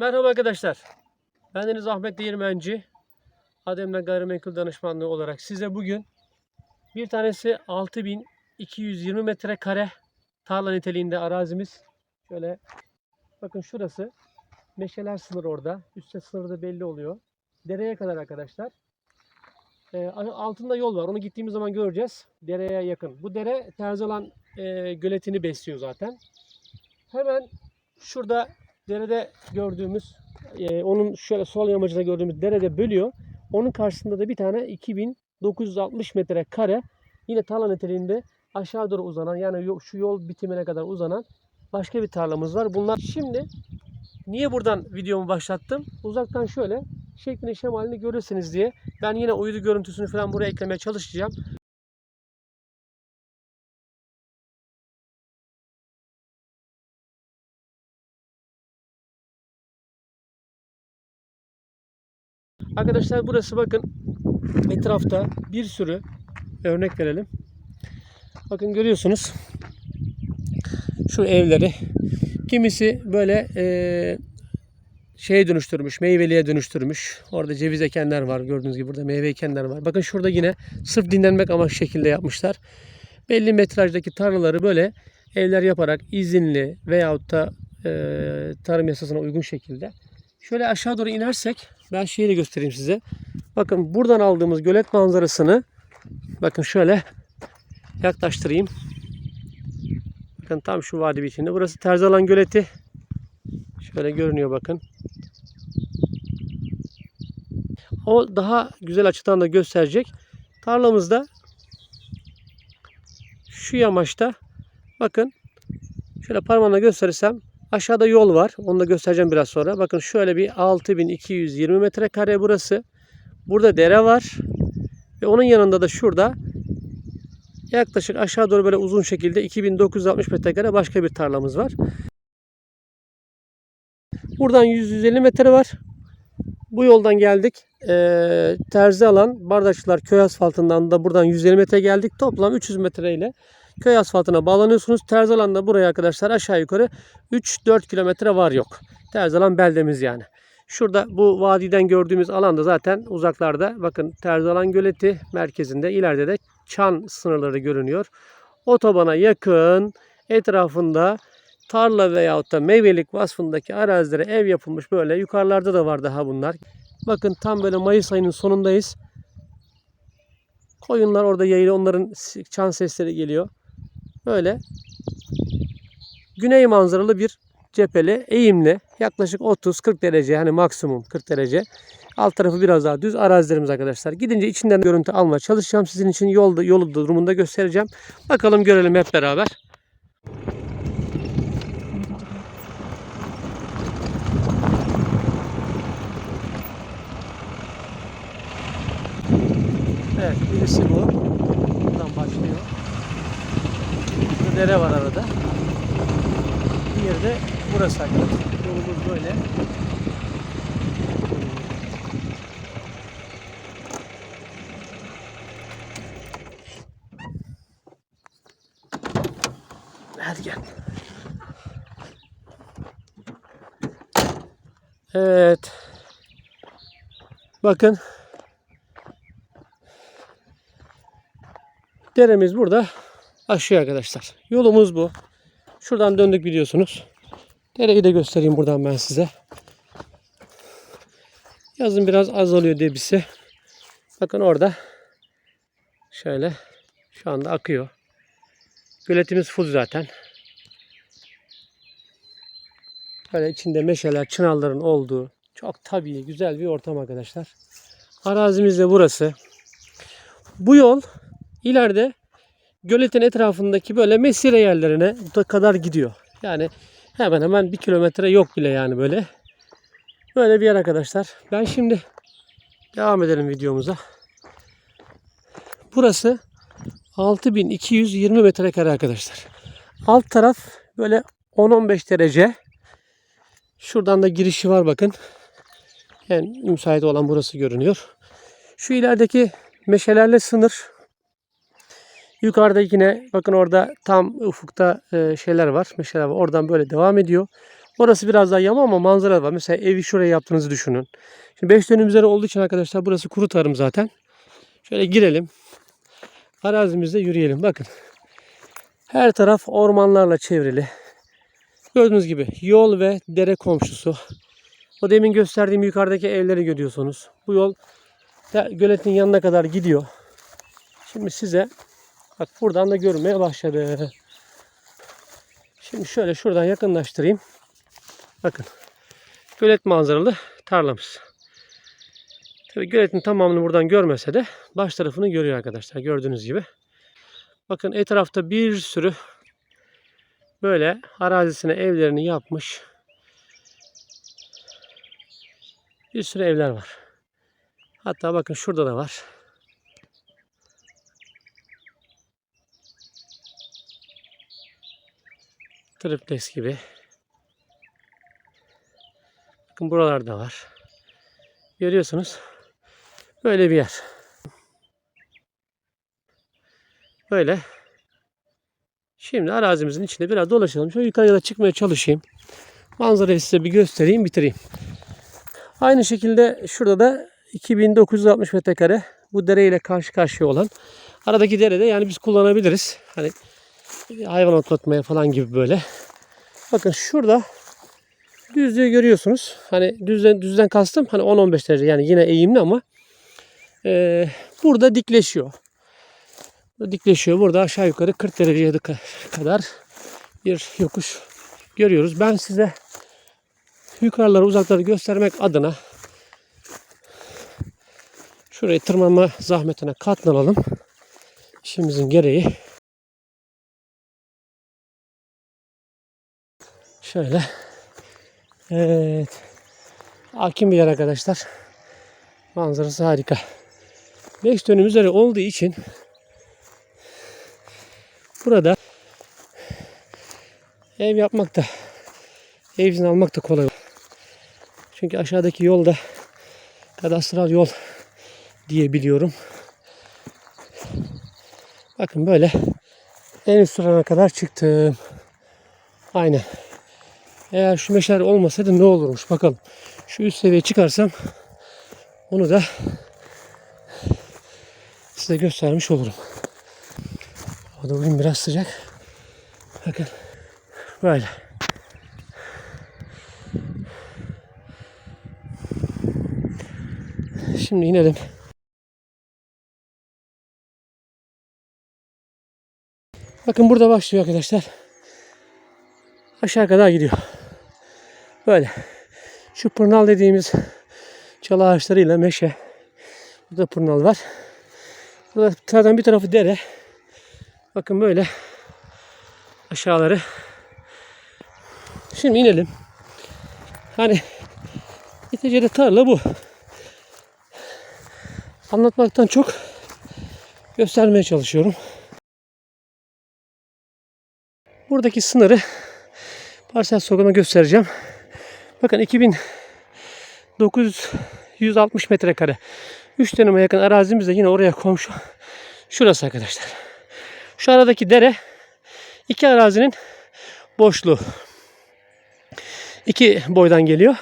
Merhaba arkadaşlar. Ben Deniz Ahmet Değirmenci. Adem'le Gayrimenkul Danışmanlığı olarak size bugün bir tanesi 6220 metrekare tarla niteliğinde arazimiz. Şöyle bakın şurası meşeler sınır orada. Üstte sınırı da belli oluyor. Dereye kadar arkadaşlar. Ee, altında yol var. Onu gittiğimiz zaman göreceğiz. Dereye yakın. Bu dere Terzalan e, göletini besliyor zaten. Hemen şurada derede gördüğümüz, e, onun şöyle sol yamacında gördüğümüz derede bölüyor. Onun karşısında da bir tane 2960 metre kare yine tarla niteliğinde aşağı doğru uzanan yani şu yol bitimine kadar uzanan başka bir tarlamız var. Bunlar şimdi niye buradan videomu başlattım? Uzaktan şöyle şeklini şemalini görürsünüz diye. Ben yine uydu görüntüsünü falan buraya eklemeye çalışacağım. Arkadaşlar burası bakın etrafta bir sürü örnek verelim. Bakın görüyorsunuz şu evleri. Kimisi böyle eee şeye dönüştürmüş, meyveliğe dönüştürmüş. Orada ceviz ekenler var. Gördüğünüz gibi burada meyve ekenler var. Bakın şurada yine sırf dinlenmek amaçlı şekilde yapmışlar. Belli metrajdaki tarlaları böyle evler yaparak izinli veyahut da eee, tarım yasasına uygun şekilde. Şöyle aşağı doğru inersek ben şeyi de göstereyim size. Bakın buradan aldığımız gölet manzarasını bakın şöyle yaklaştırayım. Bakın tam şu vadi biçiminde. Burası Terzalan Göleti. Şöyle görünüyor bakın. O daha güzel açıdan da gösterecek. Tarlamızda şu yamaçta bakın şöyle parmağımla gösterirsem aşağıda yol var. Onu da göstereceğim biraz sonra. Bakın şöyle bir 6220 metrekare burası. Burada dere var. Ve onun yanında da şurada yaklaşık aşağı doğru böyle uzun şekilde 2960 metrekare başka bir tarlamız var. Buradan 100-150 metre var. Bu yoldan geldik. Ee, terzi alan Bardakçılar köy asfaltından da buradan 150 metre geldik. Toplam 300 metre ile köy asfaltına bağlanıyorsunuz. Terzi alan da buraya arkadaşlar aşağı yukarı 3-4 kilometre var yok. Terzi alan beldemiz yani. Şurada bu vadiden gördüğümüz alanda zaten uzaklarda bakın Terzalan Göleti merkezinde ileride de Çan sınırları görünüyor. Otobana yakın etrafında tarla veyahut da meyvelik vasfındaki arazilere ev yapılmış böyle yukarılarda da var daha bunlar. Bakın tam böyle Mayıs ayının sonundayız. Koyunlar orada yayılıyor. Onların çan sesleri geliyor. Böyle güney manzaralı bir cepheli, eğimli yaklaşık 30-40 derece yani maksimum 40 derece. Alt tarafı biraz daha düz arazilerimiz arkadaşlar. Gidince içinden görüntü almaya çalışacağım. Sizin için yolda, yolu da durumunda göstereceğim. Bakalım görelim hep beraber. Evet birisi bu. Buradan başlıyor. Burada dere var arada. Diğeri de burası arkadaşlar. Yolumuz böyle. Hadi gel. Evet. Bakın. Deremiz burada aşıyor arkadaşlar. Yolumuz bu. Şuradan döndük biliyorsunuz. Dereyi de göstereyim buradan ben size. Yazın biraz azalıyor debisi. Bakın orada şöyle şu anda akıyor. Göletimiz full zaten. Böyle içinde meşeler, çınarların olduğu çok tabii güzel bir ortam arkadaşlar. Arazimiz de burası. Bu yol ileride göletin etrafındaki böyle mesire yerlerine da kadar gidiyor. Yani hemen hemen bir kilometre yok bile yani böyle. Böyle bir yer arkadaşlar. Ben şimdi devam edelim videomuza. Burası 6220 metrekare arkadaşlar. Alt taraf böyle 10-15 derece. Şuradan da girişi var bakın. Yani müsait olan burası görünüyor. Şu ilerideki meşelerle sınır. Yukarıda yine bakın orada tam ufukta e, şeyler var. Meşeler var. Oradan böyle devam ediyor. Orası biraz daha yama ama manzara var. Mesela evi şuraya yaptığınızı düşünün. Şimdi 5 dönüm üzeri olduğu için arkadaşlar burası kuru tarım zaten. Şöyle girelim. Arazimizde yürüyelim. Bakın. Her taraf ormanlarla çevrili. Gördüğünüz gibi yol ve dere komşusu. O demin gösterdiğim yukarıdaki evleri görüyorsunuz. Bu yol göletin yanına kadar gidiyor. Şimdi size bak buradan da görünmeye başladı. Şimdi şöyle şuradan yakınlaştırayım. Bakın. Gölet manzaralı tarlamız. Tabii göletin tamamını buradan görmese de baş tarafını görüyor arkadaşlar. Gördüğünüz gibi. Bakın etrafta bir sürü böyle arazisine evlerini yapmış bir sürü evler var. Hatta bakın şurada da var. Triplex gibi. Bakın buralarda var. Görüyorsunuz. Böyle bir yer. Böyle. Şimdi arazimizin içinde biraz dolaşalım. Şöyle yukarıya da çıkmaya çalışayım. Manzarayı size bir göstereyim, bitireyim. Aynı şekilde şurada da 2960 metrekare bu dere ile karşı karşıya olan. Aradaki derede yani biz kullanabiliriz. Hani hayvan otlatmaya falan gibi böyle. Bakın şurada düzlüğü görüyorsunuz. Hani düzden düzden kastım hani 10-15 derece yani yine eğimli ama e, burada dikleşiyor. Dikleşiyor. Burada aşağı yukarı 40 dereceye kadar bir yokuş görüyoruz. Ben size yukarıları uzakları göstermek adına şurayı tırmanma zahmetine katlanalım. İşimizin gereği. Şöyle. Evet. Hakim bir yer arkadaşlar. Manzarası harika. 5 dönüm üzeri olduğu için burada ev yapmak da ev izni almak da kolay. Çünkü aşağıdaki yolda kadastral yol diye biliyorum. Bakın böyle en üst sırana kadar çıktım. Aynen. Eğer şu meşale olmasaydı ne olurmuş bakalım. Şu üst seviyeye çıkarsam onu da size göstermiş olurum. Hava da bugün biraz sıcak. Bakın böyle. Şimdi inelim. Bakın burada başlıyor arkadaşlar. Aşağı kadar gidiyor. Böyle. Şu pırnal dediğimiz çalı ağaçlarıyla meşe. Burada pırnal var. Burada zaten bir tarafı dere. Bakın böyle aşağıları. Şimdi inelim. Hani neticede tarla bu. Anlatmaktan çok göstermeye çalışıyorum. Buradaki sınırı parsel sokağına göstereceğim. Bakın 2960 metrekare. 3 dönüme yakın arazimiz yine oraya komşu. Şurası arkadaşlar. Şu aradaki dere iki arazinin boşluğu. İki boydan geliyor.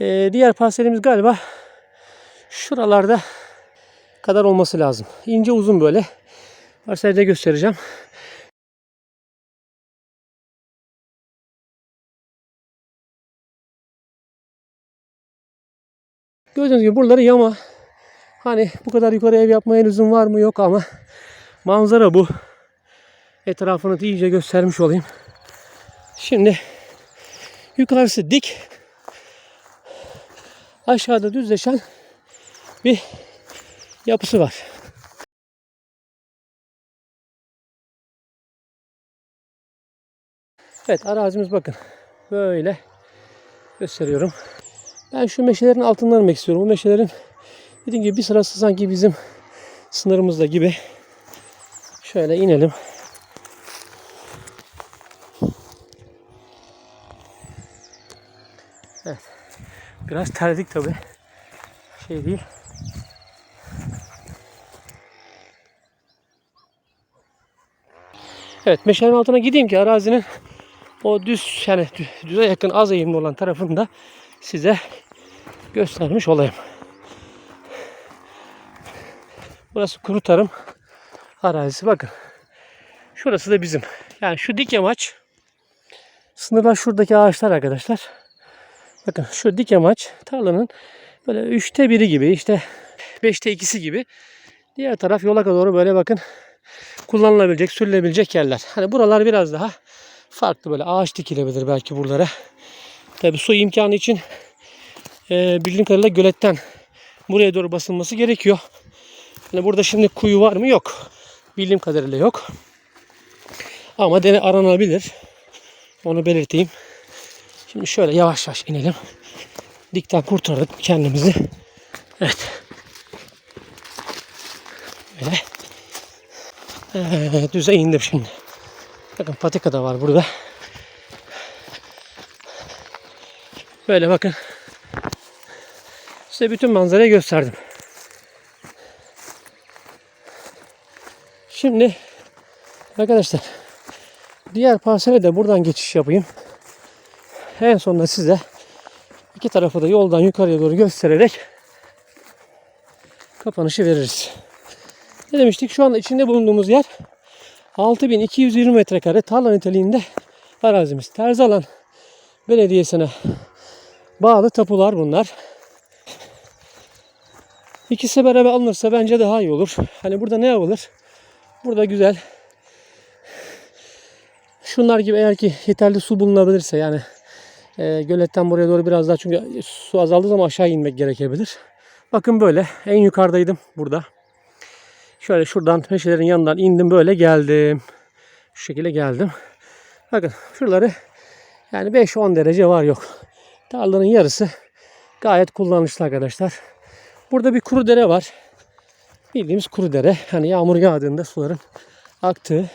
Ee, diğer parselimiz galiba şuralarda kadar olması lazım. İnce uzun böyle. Parselde göstereceğim. Gördüğünüz gibi buraları yama. Hani bu kadar yukarı ev yapmaya lüzum var mı yok ama manzara bu. Etrafını iyice göstermiş olayım. Şimdi yukarısı dik. Aşağıda düzleşen bir yapısı var. Evet arazimiz bakın. Böyle gösteriyorum. Ben şu meşelerin altından inmek istiyorum. Bu meşelerin dediğim gibi bir sırası sanki bizim sınırımızda gibi. Şöyle inelim. Evet. Biraz terledik tabi. Şey değil. Evet meşalenin altına gideyim ki arazinin o düz yani dü- düze yakın az eğimli olan tarafını da size göstermiş olayım. Burası kuru tarım arazisi. Bakın. Şurası da bizim. Yani şu dik yamaç sınırlar şuradaki ağaçlar arkadaşlar. Bakın şu dik yamaç tarlanın böyle üçte biri gibi işte beşte ikisi gibi. Diğer taraf yola doğru böyle bakın kullanılabilecek, sürülebilecek yerler. Hani buralar biraz daha farklı böyle ağaç dikilebilir belki buralara. Tabi su imkanı için e, bildiğim kadarıyla göletten buraya doğru basılması gerekiyor. Hani burada şimdi kuyu var mı? Yok. Bildiğim kadarıyla yok. Ama dene aranabilir. Onu belirteyim. Şimdi şöyle yavaş yavaş inelim. Dikten kurtardık kendimizi. Evet. Böyle. Ee, düze indim şimdi. Bakın patika da var burada. Böyle bakın. Size bütün manzarayı gösterdim. Şimdi arkadaşlar diğer parsele de buradan geçiş yapayım. En sonunda size iki tarafı da yoldan yukarıya doğru göstererek kapanışı veririz. Ne demiştik? Şu anda içinde bulunduğumuz yer 6220 metrekare tarla niteliğinde arazimiz. Terzalan Belediyesi'ne bağlı tapular bunlar. İkisi beraber alınırsa bence daha iyi olur. Hani burada ne yapılır? Burada güzel şunlar gibi eğer ki yeterli su bulunabilirse yani e, göletten buraya doğru biraz daha çünkü su azaldığı zaman aşağı inmek gerekebilir. Bakın böyle en yukarıdaydım burada. Şöyle şuradan meşelerin yanından indim böyle geldim. Şu şekilde geldim. Bakın şuraları yani 5-10 derece var yok. Tarlanın yarısı gayet kullanışlı arkadaşlar. Burada bir kuru dere var. Bildiğimiz kuru dere. Hani yağmur yağdığında suların aktığı.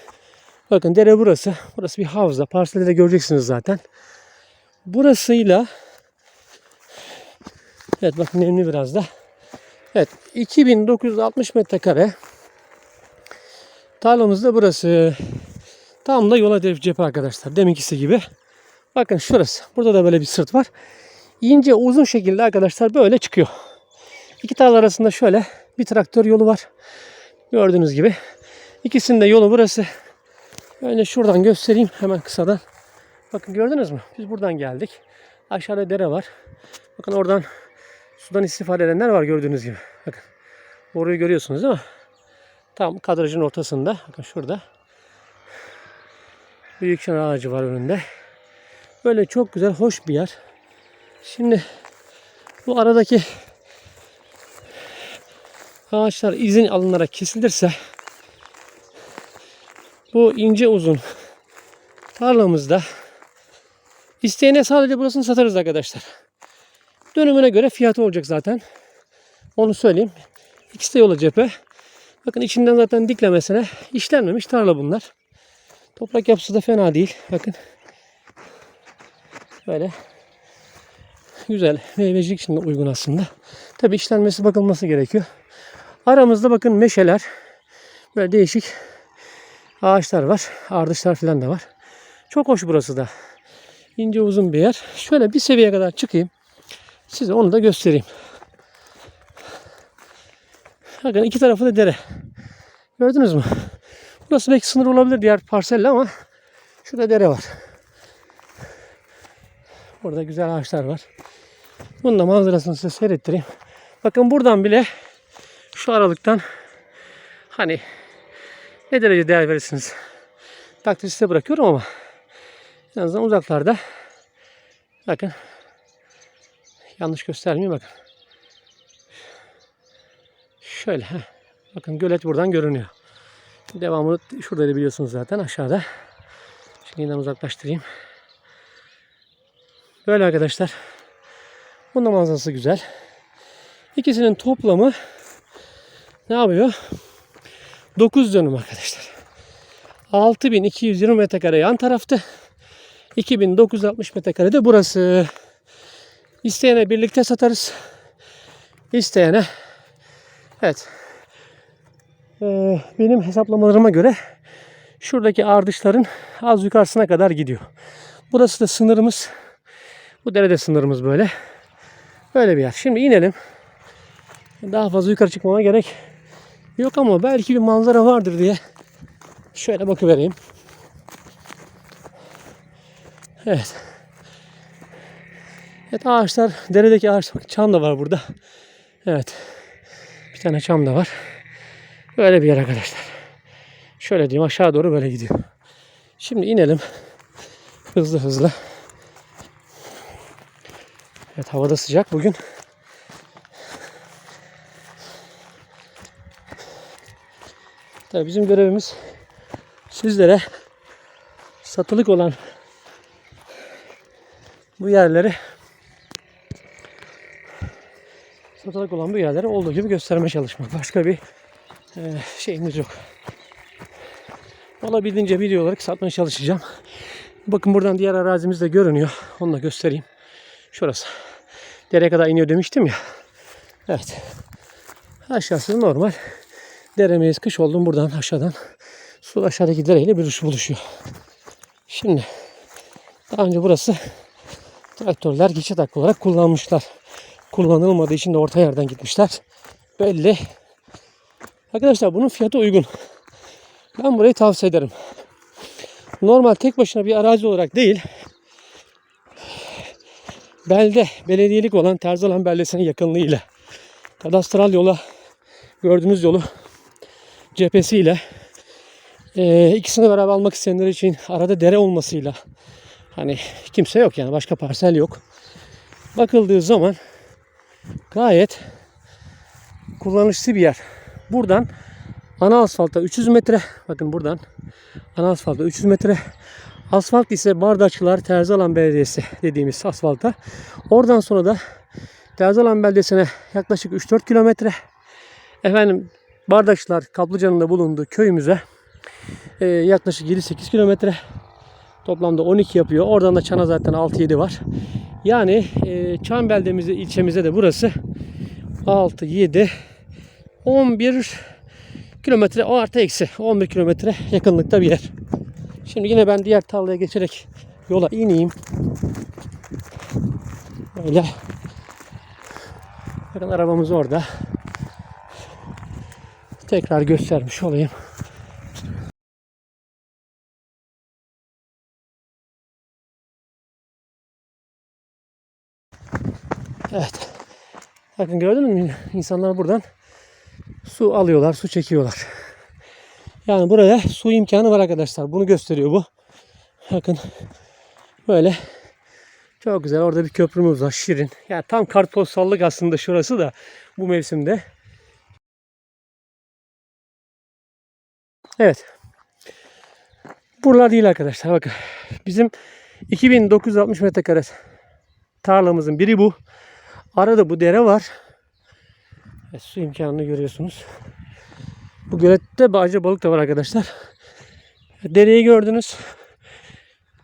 Bakın dere burası. Burası bir havza. Parselde de göreceksiniz zaten. Burasıyla Evet bakın nemli biraz da. Evet 2960 metrekare tarlamız da burası. Tam da yola cephe arkadaşlar. Deminkisi gibi. Bakın şurası. Burada da böyle bir sırt var. İnce uzun şekilde arkadaşlar böyle çıkıyor. İki tarla arasında şöyle bir traktör yolu var. Gördüğünüz gibi. İkisinin de yolu burası. Böyle şuradan göstereyim hemen kısadan. Bakın gördünüz mü? Biz buradan geldik. Aşağıda dere var. Bakın oradan sudan istifade edenler var gördüğünüz gibi. Bakın. Orayı görüyorsunuz değil mi? Tam kadrajın ortasında. Bakın şurada. Büyük çınar ağacı var önünde. Böyle çok güzel, hoş bir yer. Şimdi bu aradaki ağaçlar izin alınarak kesilirse bu ince uzun tarlamızda isteyene sadece burasını satarız arkadaşlar. Dönümüne göre fiyatı olacak zaten. Onu söyleyeyim. İkisi de yola cephe. Bakın içinden zaten diklemesine işlenmemiş tarla bunlar. Toprak yapısı da fena değil. Bakın. Böyle. Güzel. Meyvecilik için de uygun aslında. Tabi işlenmesi bakılması gerekiyor. Aramızda bakın meşeler. Böyle değişik ağaçlar var. Ardışlar falan da var. Çok hoş burası da. İnce uzun bir yer. Şöyle bir seviyeye kadar çıkayım. Size onu da göstereyim. Bakın iki tarafı da dere. Gördünüz mü? Burası belki sınır olabilir diğer parselle ama şurada dere var. Burada güzel ağaçlar var. Bunun da manzarasını size seyrettireyim. Bakın buradan bile şu aralıktan hani ne derece değer verirsiniz? Takdir size bırakıyorum ama en azından uzaklarda bakın yanlış göstermeyeyim bakın. Şöyle heh. bakın gölet buradan görünüyor. Devamını şurada da biliyorsunuz zaten aşağıda. Şimdi yeniden uzaklaştırayım. Böyle arkadaşlar. Bunun manzarası güzel. İkisinin toplamı ne yapıyor? 9 dönüm arkadaşlar. 6220 metrekare yan tarafta. 2960 metrekare de burası. İsteyene birlikte satarız. İsteyene evet. Ee, benim hesaplamalarıma göre şuradaki ardışların az yukarısına kadar gidiyor. Burası da sınırımız. Bu derede sınırımız böyle. Böyle bir yer. Şimdi inelim. Daha fazla yukarı çıkmama gerek yok ama belki bir manzara vardır diye şöyle bakıvereyim. Evet. Evet ağaçlar, deredeki ağaç, çam da var burada. Evet. Bir tane çam da var. Böyle bir yer arkadaşlar. Şöyle diyeyim aşağı doğru böyle gidiyor. Şimdi inelim. Hızlı hızlı. Evet havada sıcak bugün. Tabii bizim görevimiz sizlere satılık olan bu yerleri satılık olan bu yerleri olduğu gibi göstermeye çalışmak. Başka bir e, şeyimiz yok. Olabildiğince video olarak satmaya çalışacağım. Bakın buradan diğer arazimiz de görünüyor. Onu da göstereyim. Şurası. Dereye kadar iniyor demiştim ya. Evet. Aşağısı normal. Deremeyiz kış oldum buradan aşağıdan. Su aşağıdaki dereyle bir buluşuyor. Şimdi daha önce burası traktörler geçit hakkı olarak kullanmışlar. Kullanılmadığı için de orta yerden gitmişler. Belli. Arkadaşlar bunun fiyatı uygun. Ben burayı tavsiye ederim. Normal tek başına bir arazi olarak değil, belde, belediyelik olan Terzalan beldesinin yakınlığıyla, kadastral yola, gördüğünüz yolu cephesiyle, e, ikisini beraber almak isteyenler için arada dere olmasıyla, hani kimse yok yani başka parsel yok. Bakıldığı zaman gayet kullanışlı bir yer. Buradan ana asfalta 300 metre, bakın buradan ana asfalta 300 metre, Asfalt ise Bardakçılar Terzalan Belediyesi dediğimiz asfalta. Oradan sonra da Terzalan Beldesi'ne yaklaşık 3-4 kilometre. Efendim Bardakçılar Kaplıca'nın da bulunduğu köyümüze e, yaklaşık 7-8 kilometre. Toplamda 12 yapıyor. Oradan da Çan'a zaten 6-7 var. Yani e, Çan beldemizde, ilçemizde de burası 6, 7, 11 kilometre o artı eksi 11 kilometre yakınlıkta bir yer. Şimdi yine ben diğer tarlaya geçerek yola ineyim. Böyle. Bakın arabamız orada. Tekrar göstermiş olayım. Evet. Bakın gördünüz mü? İnsanlar buradan su alıyorlar, su çekiyorlar. Yani buraya su imkanı var arkadaşlar. Bunu gösteriyor bu. Bakın böyle çok güzel. Orada bir köprümüz var. Şirin. Yani tam kartpostallık aslında şurası da bu mevsimde. Evet. Buralar değil arkadaşlar. Bakın. Bizim 2960 metrekare tarlamızın biri bu. Arada bu dere var. Evet, su imkanını görüyorsunuz. Bu gölette bağcı balık da var arkadaşlar. Dereyi gördünüz.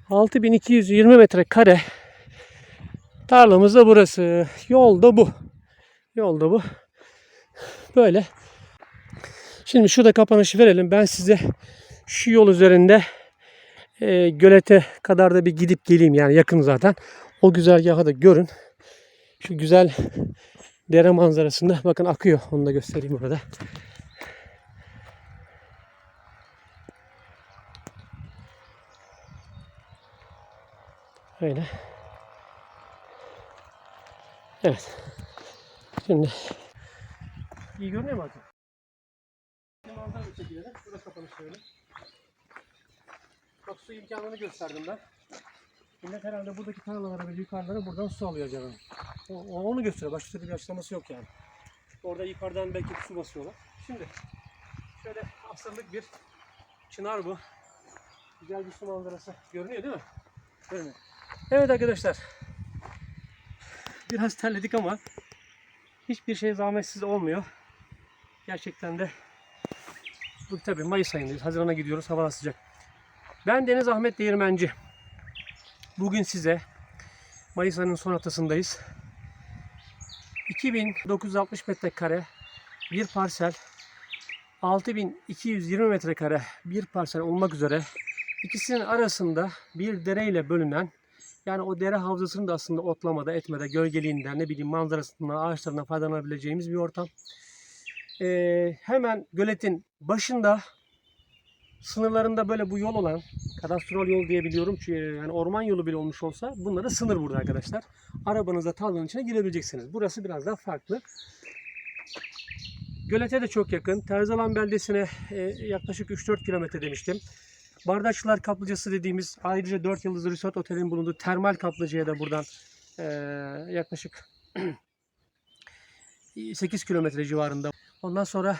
6220 metre kare. Tarlamız da burası. Yol da bu. Yol da bu. Böyle. Şimdi şurada kapanışı verelim. Ben size şu yol üzerinde e, gölete kadar da bir gidip geleyim. Yani yakın zaten. O güzergahı da görün. Şu güzel dere manzarasında bakın akıyor. Onu da göstereyim burada. Öyle. Evet. Şimdi iyi görünüyor mu artık? Manzara bir şekilde. Burada kapanış şöyle. Bak su imkanını gösterdim ben. Millet herhalde buradaki tarlalara ve yukarılara buradan su alıyor canım. O, o- onu gösteriyor. Başka türlü bir açıklaması yok yani. Orada yukarıdan belki su basıyorlar. Şimdi şöyle asırlık bir çınar bu. Güzel bir su manzarası. Görünüyor değil mi? Görünüyor. Evet arkadaşlar. Biraz terledik ama hiçbir şey zahmetsiz olmuyor. Gerçekten de bu tabii Mayıs ayındayız. Hazirana gidiyoruz. Hava sıcak. Ben Deniz Ahmet Değirmenci. Bugün size Mayıs ayının son haftasındayız. 2960 metrekare bir parsel 6220 metrekare bir parsel olmak üzere İkisinin arasında bir dereyle bölünen yani o dere havzasının da aslında otlamada, etmede, gölgeliğinden, ne bileyim manzarasından, ağaçlarından faydalanabileceğimiz bir ortam. Ee, hemen göletin başında sınırlarında böyle bu yol olan kadastral yol diyebiliyorum ki yani orman yolu bile olmuş olsa bunlara sınır burada arkadaşlar. Arabanızla tarlanın içine girebileceksiniz. Burası biraz daha farklı. Gölete de çok yakın. Terzalan beldesine e, yaklaşık 3-4 kilometre demiştim. Bardakçılar Kaplıcası dediğimiz ayrıca 4 yıldızlı resort otelin bulunduğu termal kaplıcaya da buradan e, yaklaşık 8 kilometre civarında. Ondan sonra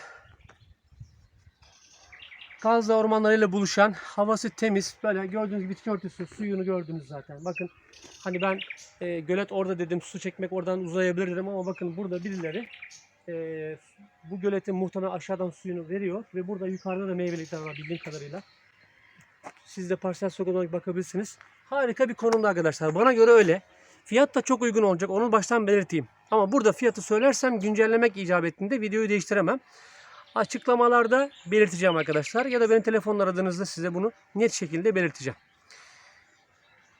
Kazla ormanlarıyla buluşan, havası temiz, böyle gördüğünüz bitki örtüsü, suyunu gördünüz zaten. Bakın hani ben e, gölet orada dedim, su çekmek oradan uzayabilir dedim ama bakın burada birileri e, bu göletin muhtemelen aşağıdan suyunu veriyor ve burada yukarıda da meyvelikler var bildiğim kadarıyla. Siz de parsel sokak olarak bakabilirsiniz. Harika bir konumda arkadaşlar. Bana göre öyle. Fiyat da çok uygun olacak. Onu baştan belirteyim. Ama burada fiyatı söylersem güncellemek icap ettiğinde videoyu değiştiremem. Açıklamalarda belirteceğim arkadaşlar. Ya da benim telefonla aradığınızda size bunu net şekilde belirteceğim.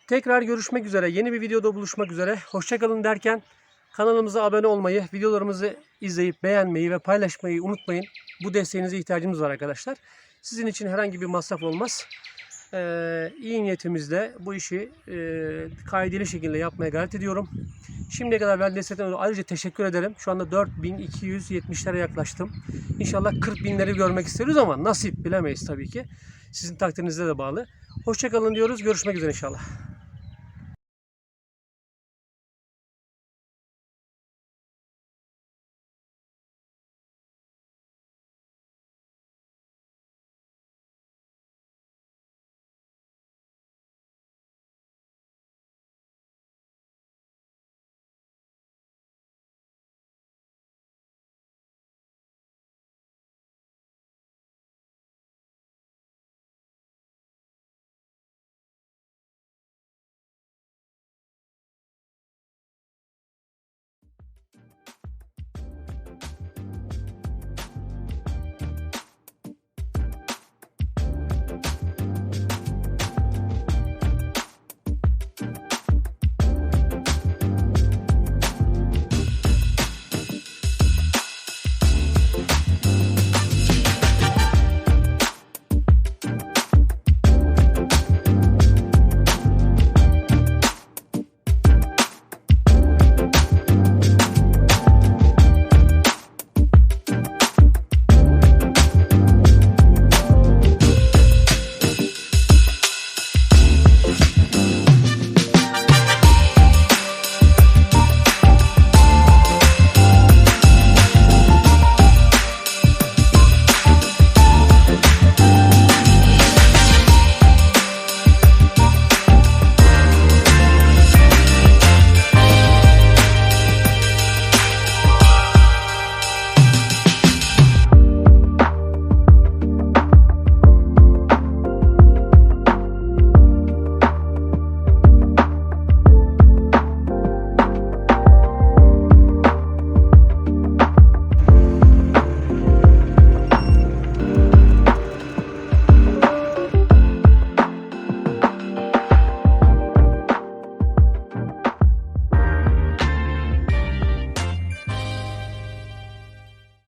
Tekrar görüşmek üzere. Yeni bir videoda buluşmak üzere. Hoşçakalın derken kanalımıza abone olmayı, videolarımızı izleyip beğenmeyi ve paylaşmayı unutmayın. Bu desteğinize ihtiyacımız var arkadaşlar. Sizin için herhangi bir masraf olmaz. Ee, iyi niyetimizle bu işi e, kaideli şekilde yapmaya gayret ediyorum. Şimdiye kadar verdiğiniz destekten ayrıca teşekkür ederim. Şu anda 4270'lere yaklaştım. İnşallah 40 binleri görmek isteriz ama nasip bilemeyiz tabii ki. Sizin takdirinizde de bağlı. Hoşçakalın diyoruz. Görüşmek üzere inşallah.